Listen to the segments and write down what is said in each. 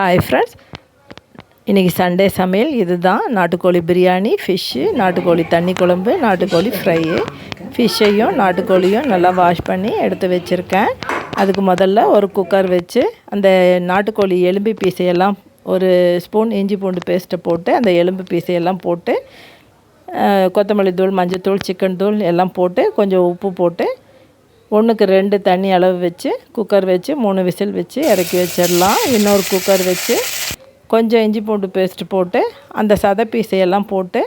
Hi friends இன்றைக்கி Sunday சமையல். இது தான் நாட்டுக்கோழி பிரியாணி ஃபிஷ்ஷு நாட்டுக்கோழி தண்ணி குழம்பு நாட்டுக்கோழி ஃப்ரையு ஃபிஷ்ஷையும் நாட்டுக்கோழியும் நல்லா வாஷ் பண்ணி எடுத்து வச்சுருக்கேன். அதுக்கு முதல்ல ஒரு குக்கர் வச்சு அந்த நாட்டுக்கோழி எலும்பு பீசையெல்லாம் ஒரு ஸ்பூன் இஞ்சி பூண்டு பேஸ்ட்டை போட்டு அந்த எலும்பு பீசையெல்லாம் போட்டு கொத்தமல்லி தூள் மஞ்சள் தூள் சிக்கன் தூள் எல்லாம் போட்டு கொஞ்சம் உப்பு போட்டு ஒன்றுக்கு ரெண்டு தண்ணி அளவு வச்சு குக்கர் வச்சு மூணு விசில் வச்சு இறக்கி வச்சிடலாம். இன்னொரு குக்கர் வச்சு கொஞ்சம் இஞ்சி பூண்டு பேஸ்ட்டு போட்டு அந்த சதை பீஸையெல்லாம் போட்டு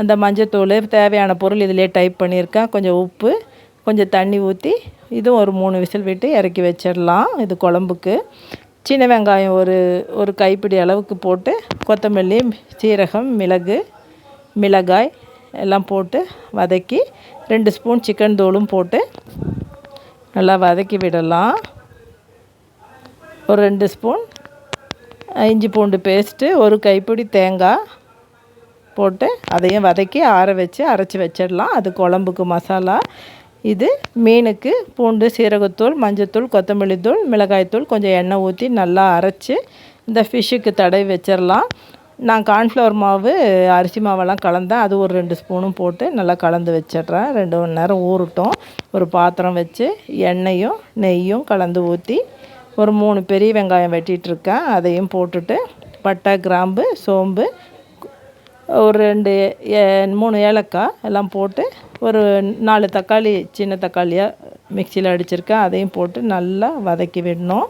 அந்த மஞ்சத்தூள் தேவையான பொருள் இதிலே டைப் பண்ணியிருக்கேன். கொஞ்சம் உப்பு கொஞ்சம் தண்ணி ஊற்றி இதுவும் ஒரு மூணு விசில் விட்டு இறக்கி வச்சிடலாம் இது குழம்புக்கு. சின்ன வெங்காயம் ஒரு ஒரு கைப்பிடி அளவுக்கு போட்டு கொத்தமல்லி சீரகம் மிளகு மிளகாய் எல்லாம் போட்டு வதக்கி ரெண்டு ஸ்பூன் சிக்கன் தூளும் போட்டு நல்லா வதக்கி விடலாம். ஒரு ரெண்டு ஸ்பூன் இஞ்சி பூண்டு பேஸ்ட்டு ஒரு கைப்பிடி தேங்காய் போட்டு அதையும் வதக்கி ஆற வச்சு அரைச்சி வச்சிடலாம். அது குழம்புக்கு மசாலா. இது மீனுக்கு பூண்டு சீரகத்தூள் மஞ்சத்தூள் கொத்தமல்லி தூள் மிளகாய்த்தூள் கொஞ்சம் எண்ணெய் ஊற்றி நல்லா அரைச்சி இந்த ஃபிஷ்ஷுக்கு தடவி வச்சிடலாம். நான் கார்ன்ஃப்ளவர் மாவு அரிசி மாவெல்லாம் கலந்தேன் அது ஒரு ரெண்டு ஸ்பூனும் போட்டு நல்லா கலந்து வச்சிட்றேன். ரெண்டு மணி நேரம் ஊறட்டும். ஒரு பாத்திரம் வச்சு எண்ணெயும் நெய்யும் கலந்து ஊற்றி ஒரு மூணு பெரிய வெங்காயம் வெட்டிகிட்ருக்கேன். அதையும் போட்டுட்டு பட்டை கிராம்பு சோம்பு ஒரு ரெண்டு மூணு ஏலக்காய் எல்லாம் போட்டு ஒரு நாலு தக்காளி சின்ன தக்காளியாக மிக்சியில் அடிச்சிருக்கேன். அதையும் போட்டு நல்லா வதக்கி விடணும்.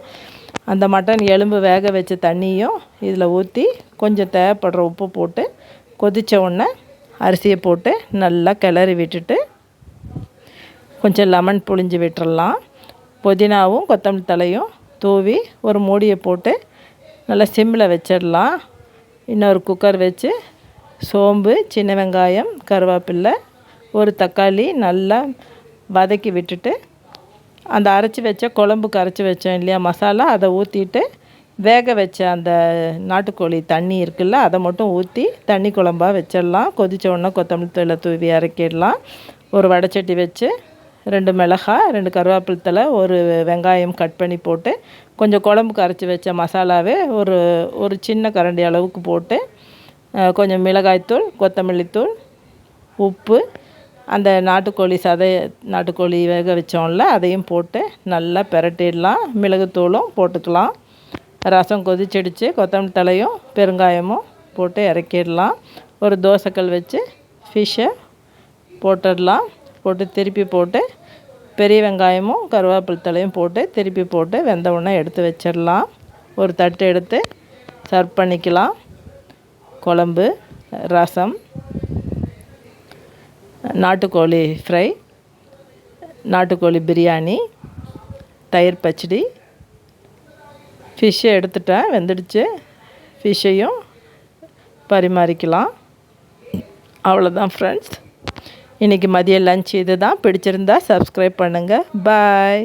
அந்த மட்டன் எலும்பு வேக வச்ச தண்ணியும் இதில் ஊற்றி கொஞ்சம் தேவைப்படுற உப்பு போட்டு கொதித்த உடனே அரிசியை போட்டு நல்லா கிளறி விட்டுட்டு கொஞ்சம் லெமன் புழிஞ்சு விட்டுறலாம். புதினாவும் கொத்தமல்லி தலையும் தூவி ஒரு மூடியை போட்டு நல்லா சிம்மில் வச்சிடலாம். இன்னொரு குக்கர் வச்சு சோம்பு சின்ன வெங்காயம் கருவேப்பில்லை ஒரு தக்காளி நல்லா வதக்கி விட்டுட்டு அந்த அரைச்சி வச்ச குழம்புக்கு அரைச்சி வச்சோம் இல்லையா மசாலா அதை ஊற்றிட்டு வேக வச்ச அந்த நாட்டுக்கோழி தண்ணி இருக்குல்ல அதை மட்டும் ஊற்றி தண்ணி குழம்பாக வச்சிடலாம். கொதித்த உடனே கொத்தமல்லி தூளை தூவி இறக்கிடலாம். ஒரு வடைச்சட்டி வச்சு ரெண்டு மிளகாய் ரெண்டு கருவேப்பில் தலை ஒரு வெங்காயம் கட் பண்ணி போட்டு கொஞ்சம் குழம்புக்கு அரைச்சி வச்ச மசாலாவே ஒரு ஒரு சின்ன கரண்டி அளவுக்கு போட்டு கொஞ்சம் மிளகாய்த்தூள் கொத்தமல்லித்தூள் உப்பு அந்த நாட்டுக்கோழி சதை நாட்டுக்கோழி வேக வச்சோம்ல அதையும் போட்டு நல்லா பிரட்டிடலாம். மிளகுத்தூளும் போட்டுக்கலாம். ரசம் கொதிச்சிடுச்சு. கொத்தமல்லி தலையும் பெருங்காயமும் போட்டு இறக்கிடலாம். ஒரு தோசைக்கல் வச்சு ஃபிஷ்ஷை போட்டுடலாம். போட்டு திருப்பி போட்டு பெரிய வெங்காயமும் கருவேப்பில் தலையும் போட்டு திருப்பி போட்டு வெந்த உடனே எடுத்து வச்சிடலாம். ஒரு தட்டு எடுத்து சர்வ் பண்ணிக்கலாம். குழம்பு ரசம் நாட்டுக்கோழி ஃப்ரை நாட்டுக்கோழி பிரியாணி தயிர் பச்சடி. ஃபிஷ்ஷை எடுத்துட்டேன் வெந்துடுச்சு. ஃபிஷ்ஷையும் பரிமாறிக்கலாம். அவ்வளோதான் ஃப்ரெண்ட்ஸ் இன்றைக்கி மதிய லஞ்ச் இது தான் பிடிச்சிருந்தா சப்ஸ்கிரைப் பண்ணுங்கள் பாய்